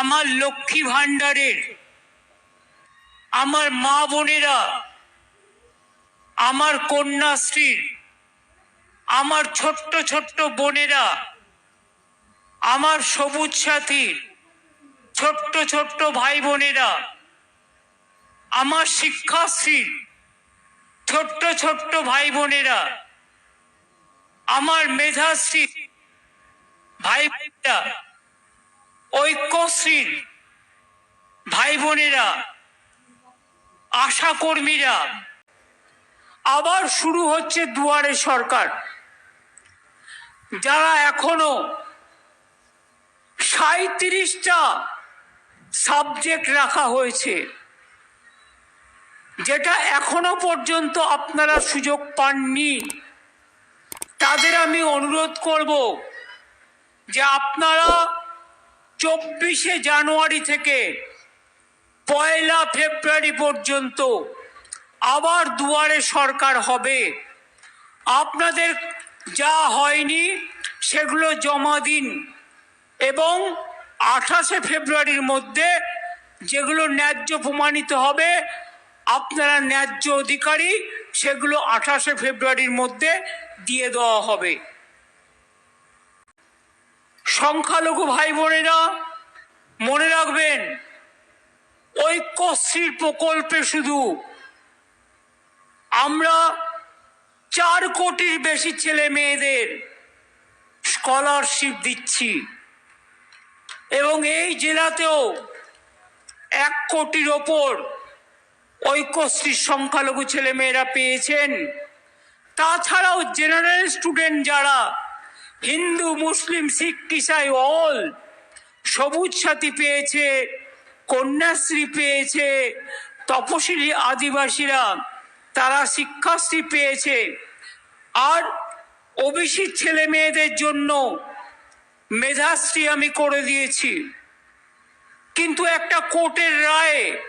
আমার লক্ষ্মী ভাণ্ডারের, আমার মা বোনেরা, আমার কন্যাশ্রীর, আমার ছোট্ট ছোট্ট বোনেরা, আমার সবুজ সাথীর, ছোট্ট ছোট্ট ভাই বোনেরা, আমার শিক্ষাশ্রীর, ছোট্ট ছোট্ট ভাই বোনেরা, আমার মেধাশ্রী ভাই বোনেরা ঐক্যশ্রীর ভাই বোনেরা আশা কর্মীরা আবার শুরু হচ্ছে দুয়ারে সরকার। যারা এখনও সাঁত্রিশটা সাবজেক্ট রাখা হয়েছে, যেটা এখনও পর্যন্ত আপনারা সুযোগ পাননি, তাদের আমি অনুরোধ করব যে আপনারা চব্বিশে জানুয়ারি থেকে পয়লা ফেব্রুয়ারি পর্যন্ত আবার দুয়ারে সরকার হবে। আপনাদের যা হয়নি সেগুলো জমা দিন এবং আঠাশে ফেব্রুয়ারির মধ্যে যেগুলো ন্যায্য প্রমাণিত হবে, আপনারা ন্যায্য অধিকারী সেগুলো আঠাশে ফেব্রুয়ারির মধ্যে দিয়ে দেওয়া হবে। সংখ্যালঘু ভাই বোনেরা মনে রাখবেন ঐক্যশ্রীর প্রকল্পে শুধু আমরা চার কোটির বেশি ছেলে মেয়েদের স্কলারশিপ দিচ্ছি এবং এই জেলাতেও এক কোটির ওপর ঐক্যশ্রীর সংখ্যালঘু ছেলে মেয়েরা পেয়েছেন। তাছাড়াও জেনারেল স্টুডেন্ট যারা হিন্দু, মুসলিম, শিখ ইসাই অল সবুজ সাথী পেয়েছে, কন্যাশ্রী পেয়েছে, তপশিলি আদিবাসীরা তারা শিক্ষাশ্রী পেয়েছে। আর ওবিসি ছেলে মেয়েদের জন্য মেধাশ্রী আমি করে দিয়েছি। কিন্তু একটা কোর্টের রায়ে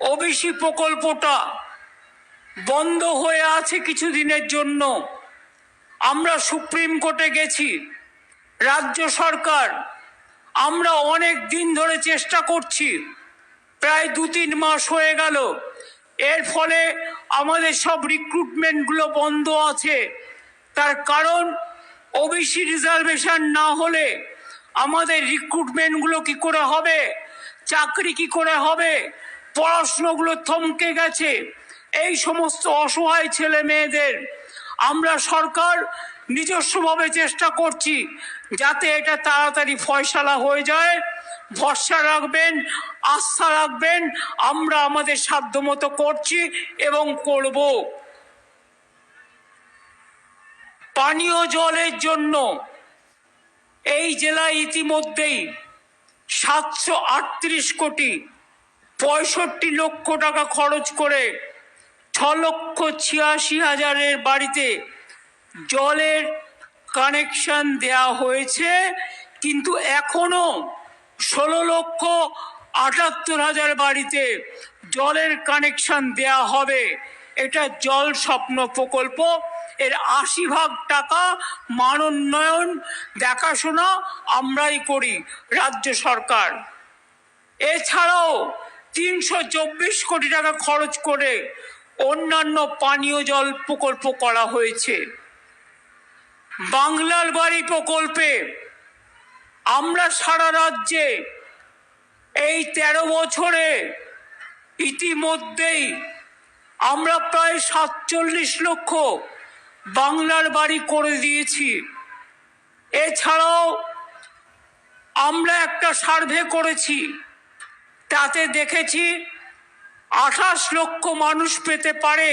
ওবিসি প্রকল্পটা বন্ধ হয়ে আছে কিছুদিনের জন্য। আমরা সুপ্রিম কোর্টে গেছি, রাজ্য সরকার, আমরা অনেক দিন ধরে চেষ্টা করছি, প্রায় দু তিন মাস হয়ে গেল, এর ফলে আমাদের সব রিক্রুটমেন্টগুলো বন্ধ আছে, তার কারণ ওবিসি রিজার্ভেশন না হলে আমাদের রিক্রুটমেন্টগুলো কি করে হবে, চাকরি কি করে হবে, পড়াশুনোগুলো থমকে গেছে, এই সমস্ত অসহায় ছেলে মেয়েদের আমরা সরকার নিজস্বভাবে চেষ্টা করছি যাতে এটা তাড়াতাড়ি ফয়সালা হয়ে যায়। ভরসা রাখবেন, আস্থা রাখবেন, আমরা আমাদের সাধ্যমতো করছি এবং করব। পানীয় জলের জন্য এই জেলায় ইতিমধ্যেই সাতশো আটত্রিশ কোটি পঁয়ষট্টি লক্ষ টাকা খরচ করে ছ লক্ষ ছিয়াশি হাজারের বাড়িতে জলের কানেকশন দেয়া হয়েছে, কিন্তু এখনও ষোলো লক্ষ আটাত্তর হাজার বাড়িতে জলের কানেকশন দেয়া হবে। এটা জল স্বপ্ন প্রকল্প। এর আশি ভাগ টাকা মানোন্নয়ন দেখাশোনা আমরাই করি, রাজ্য সরকার। এছাড়াও তিনশো চব্বিশ কোটি টাকা খরচ করে অন্যান্য পানীয় জল প্রকল্প করা হয়েছে। বাংলার বাড়ি প্রকল্পে আমরা সারা রাজ্যে এই তেরো বছরে ইতিমধ্যেই আমরা প্রায় সাতচল্লিশ লক্ষ বাংলার বাড়ি করে দিয়েছি। এছাড়াও আমরা একটা সার্ভে করেছি, তাতে দেখেছি আঠাশ লক্ষ মানুষ পেতে পারে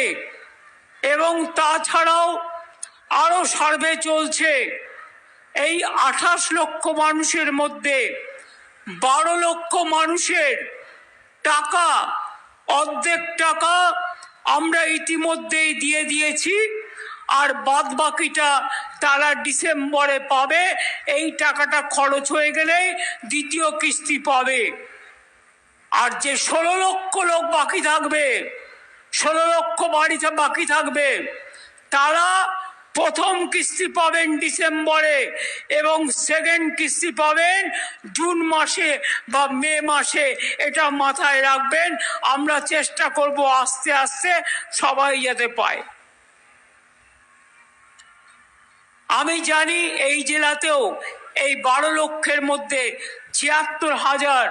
এবং তাছাড়াও আরও সার্ভে চলছে। এই আঠাশ লক্ষ মানুষের মধ্যে বারো লক্ষ মানুষের টাকা, অর্ধেক টাকা আমরা ইতিমধ্যেই দিয়ে দিয়েছি আর বাদ বাকিটা তারা ডিসেম্বরে পাবে। এই টাকাটা খরচ হয়ে গেলেই দ্বিতীয় কিস্তি পাবে। আর যে ষোলো লক্ষ লোক বাকি থাকবে, ষোলো লক্ষ বাড়িতে বাকি থাকবে, তারা প্রথম কিস্তি পাবেন ডিসেম্বরে এবং সেকেন্ড কিস্তি পাবেন জুন মাসে বা মে মাসে। এটা মাথায় রাখবেন, আমরা চেষ্টা করব আস্তে আস্তে সবাই যাতে পায়। আমি জানি এই জেলাতেও এই বারো লক্ষের মধ্যে ছিয়াত্তর হাজার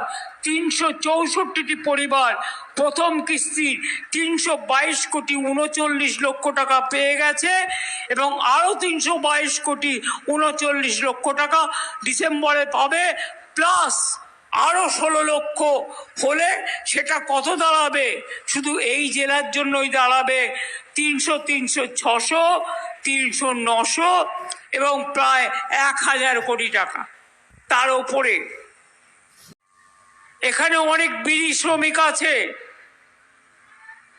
তিনশো চৌষট্টিটি পরিবার প্রথম কিস্তির তিনশো বাইশ কোটি উনচল্লিশ লক্ষ টাকা পেয়ে গেছে এবং আরও তিনশো বাইশ কোটি উনচল্লিশ লক্ষ টাকা ডিসেম্বরে পাবে, প্লাস আরও ষোলো লক্ষ হলে সেটা কত দাঁড়াবে? শুধু এই জেলার জন্যই দাঁড়াবে। তিনশো তিনশো ছশো, তিনশো নশো এবং প্রায় এক হাজার কোটি টাকা। তার ওপরে এখানে অনেক বিড়ি শ্রমিক আছে।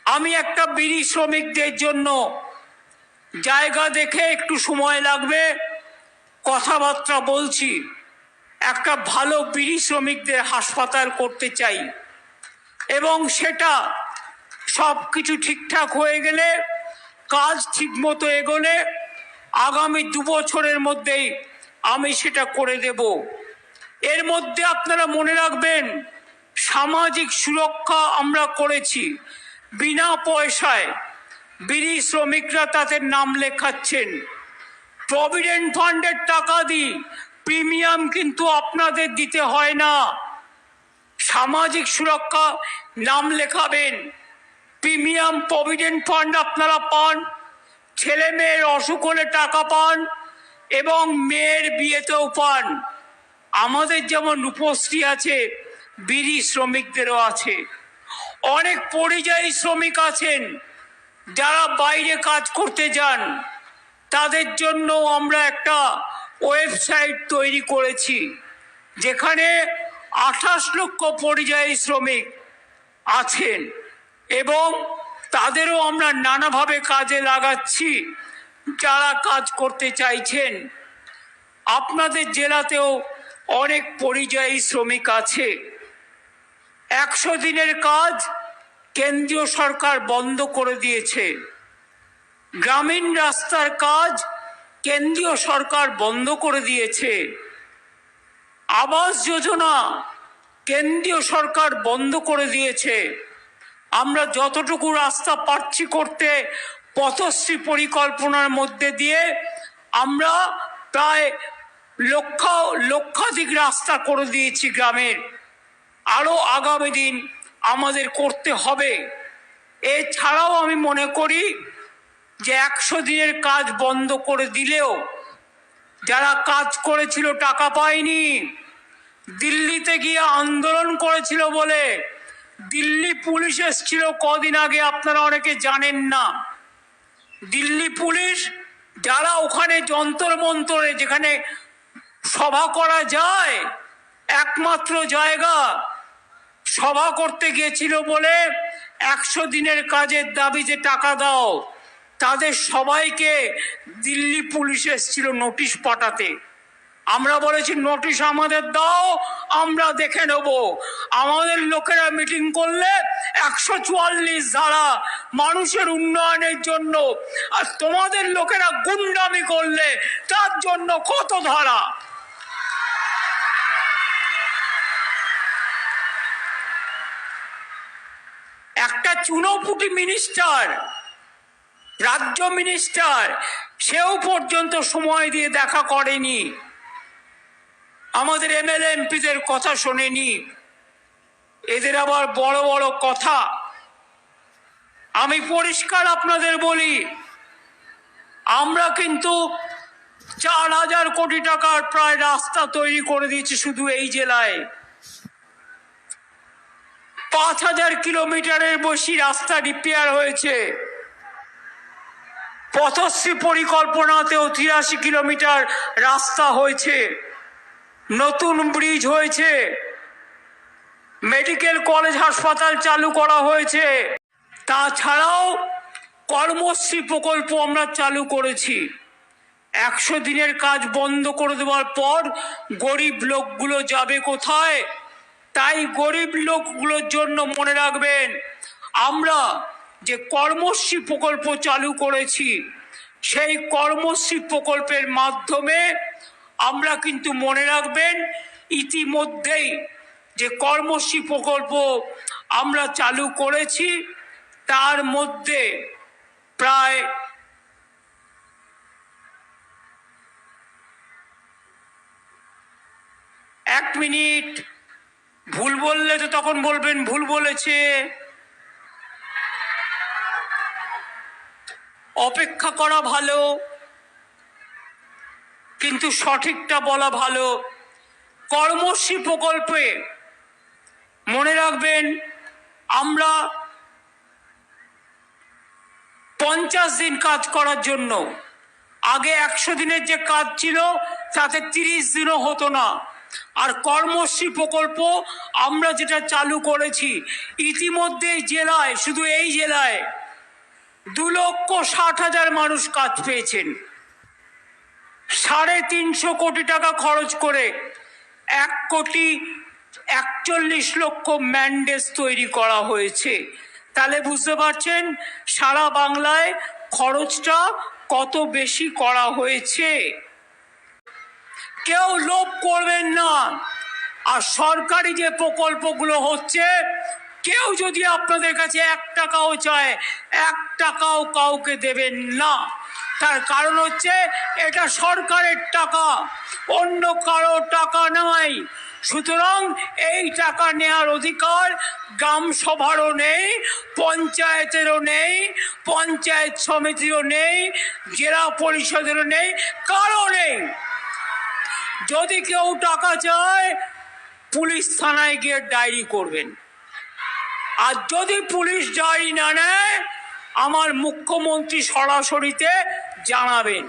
আমি একটা বিড়ি শ্রমিকদের জন্য জায়গা দেখে একটু সময় লাগবে, কথাবার্তা বলছি। একটা ভালো বিড়ি শ্রমিকদের হাসপাতাল করতে চাই। এবং সেটা সব কিছু ঠিকঠাক হয়ে গেলে, কাজ ঠিকমতো এগোলে, আগামী দু বছরের মধ্যেই আমি সেটা করে দেব। এর মধ্যে আপনারা মনে রাখবেন সামাজিক সুরক্ষা আমরা করেছি। বিনা পয়সায় বিড়ি শ্রমিকরা তাদের নাম লেখাচ্ছেন। প্রভিডেন্ট ফান্ডের টাকা দিই প্রিমিয়াম কিন্তু আপনাদের দিতে হয় না। সামাজিক সুরক্ষা নাম লেখাবেন। প্রিমিয়াম প্রভিডেন্ট ফান্ড আপনারা পান। ছেলে মেয়ের অসুখ হলে টাকা পান এবং মেয়ের বিয়েতেও পান। আমাদের যেমন রূপশ্রী আছে বিড়ি শ্রমিকদেরও আছে। অনেক পরিযায়ী শ্রমিক আছেন। যারা বাইরে কাজ করতে যান, তাদের জন্য আমরা একটা ওয়েবসাইট তৈরি করেছি, যেখানে আঠাশ লক্ষ পরিযায়ী শ্রমিক আছেন এবং তাদেরও আমরা নানাভাবে কাজে লাগাচ্ছি, যারা কাজ করতে চাইছেন। আপনাদের জেলাতেও অনেক পরিযায়ী শ্রমিক আছে। একশো দিনের কাজ কেন্দ্রীয় সরকার বন্ধ করে দিয়েছে। গ্রামীণ রাস্তার কাজ কেন্দ্রীয় সরকার বন্ধ করে দিয়েছে। আবাস যোজনা কেন্দ্রীয় সরকার বন্ধ করে দিয়েছে। আমরা যতটুকু রাস্তা পাচ্ছি করতে পথশ্রী পরিকল্পনার মধ্যে দিয়ে আমরা প্রায় লক্ষ, লক্ষাধিক রাস্তা করে দিয়েছি গ্রামের। আরও আগামী দিন আমাদের করতে হবে। এছাড়াও আমি মনে করি যে একশো দিনের কাজ বন্ধ করে দিলেও যারা কাজ করেছিল টাকা পায়নি, দিল্লিতে গিয়ে আন্দোলন করেছিল বলে দিল্লি পুলিশ এসেছিল কদিন আগে, আপনারা অনেকে জানেন না। দিল্লি পুলিশ যারা ওখানে যন্তর মন্তরে যেখানে সভা করা যায়, একমাত্র জায়গা সভা করতে গিয়েছিল বলে একশো দিনের কাজের দাবি যে টাকা দাও, তাদের সবাইকে দিল্লি পুলিশ এসেছিল নোটিশ পাঠাতে। আমরা বলেছি, নোটিশ আমাদের দাও, আমরা দেখে নেব। আমাদের লোকেরা মিটিং করলে একশো চুয়াল্লিশ ধারা মানুষের উন্নয়নের জন্য আর তোমাদের লোকেরা গুন্ডামি করলে তার জন্য কত ধারা? একটা চুনোপুটি মিনিস্টার রাজ্য মিনিস্টার সেও পর্যন্ত সময় দিয়ে দেখা করেনি। আমাদের এমএলএ এমপিদের কথা শোনেনি। এদের আবার বড় বড় কথা। আমি পরিষ্কার আপনাদের বলি, আমরা কিন্তু চার হাজার কোটি টাকার প্রায় রাস্তা তৈরি করে দিয়েছি শুধু এই জেলায়। পাঁচ হাজার কিলোমিটারের বেশি রাস্তা রিপেয়ার হয়েছে। পথশ্রী পরিকল্পনাতেও তিরাশি কিলোমিটার রাস্তা হয়েছে। নতুন ব্রিজ হয়েছে। মেডিকেল কলেজ হাসপাতাল চালু করা হয়েছে। তাছাড়াও কর্মশ্রী প্রকল্প আমরা চালু করেছি। একশো দিনের কাজ বন্ধ করে দেওয়ার পর গরিব লোকগুলো যাবে কোথায়? তাই গরিব লোকগুলোর জন্য মনে রাখবেন, আমরা যে কর্মশ্রী প্রকল্প চালু করেছি, সেই কর্মশ্রী প্রকল্পের মাধ্যমে আমরা কিন্তু মনে রাখবেন, ইতিমধ্যেই যে কর্মশ্রী প্রকল্প আমরা চালু করেছি, তার মধ্যে প্রায় এক মিনিট ভুল বললে তো তখন বলবেন, ভুল বলেছে। অপেক্ষা করা ভালো, কিন্তু সঠিকটা বলা ভালো। কর্মশ্রী প্রকল্পে মনে রাখবেন, আমরা পঞ্চাশ দিন কাজ করার জন্য, আগে একশো দিনের যে কাজ ছিল, তাতে তিরিশ দিনও হতো না। আর কর্মশ্রী প্রকল্প আমরা যেটা চালু করেছি, ইতিমধ্যে জেলায়, শুধু এই জেলায় দু লক্ষ ষাট হাজার মানুষ কাজ পেয়েছেন। সাড়ে তিনশো কোটি টাকা খরচ করে এক কোটি একচল্লিশ লক্ষ ম্যান্ডেজ তৈরি করা হয়েছে। তাহলে বুঝতে পারছেন সারা বাংলায় খরচটা কত বেশি করা হয়েছে। কেউ লোভ করবেন না। আর সরকারি যে প্রকল্পগুলো হচ্ছে, কেউ যদি আপনাদের কাছে এক টাকাও চায়, এক টাকাও কাউকে দেবেন না। তার কারণ হচ্ছে, এটা সরকারের টাকা, অন্য কারও টাকা নাই সুতরাং এই টাকা নেওয়ার অধিকার গ্রাম সভারও নেই, পঞ্চায়েতেরও নেই, পঞ্চায়েত সমিতিরও নেই, জেলা পরিষদেরও নেই কারও নেই। যদি কেউ টাকা চায়, পুলিশ থানায় গিয়ে ডায়েরি করবেন। আর যদি পুলিশ ডায়েরি না নেয়, আমার মুখ্যমন্ত্রী সরাসরিতে জানাবেন।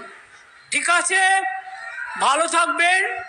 ঠিক আছে? ভালো থাকবেন।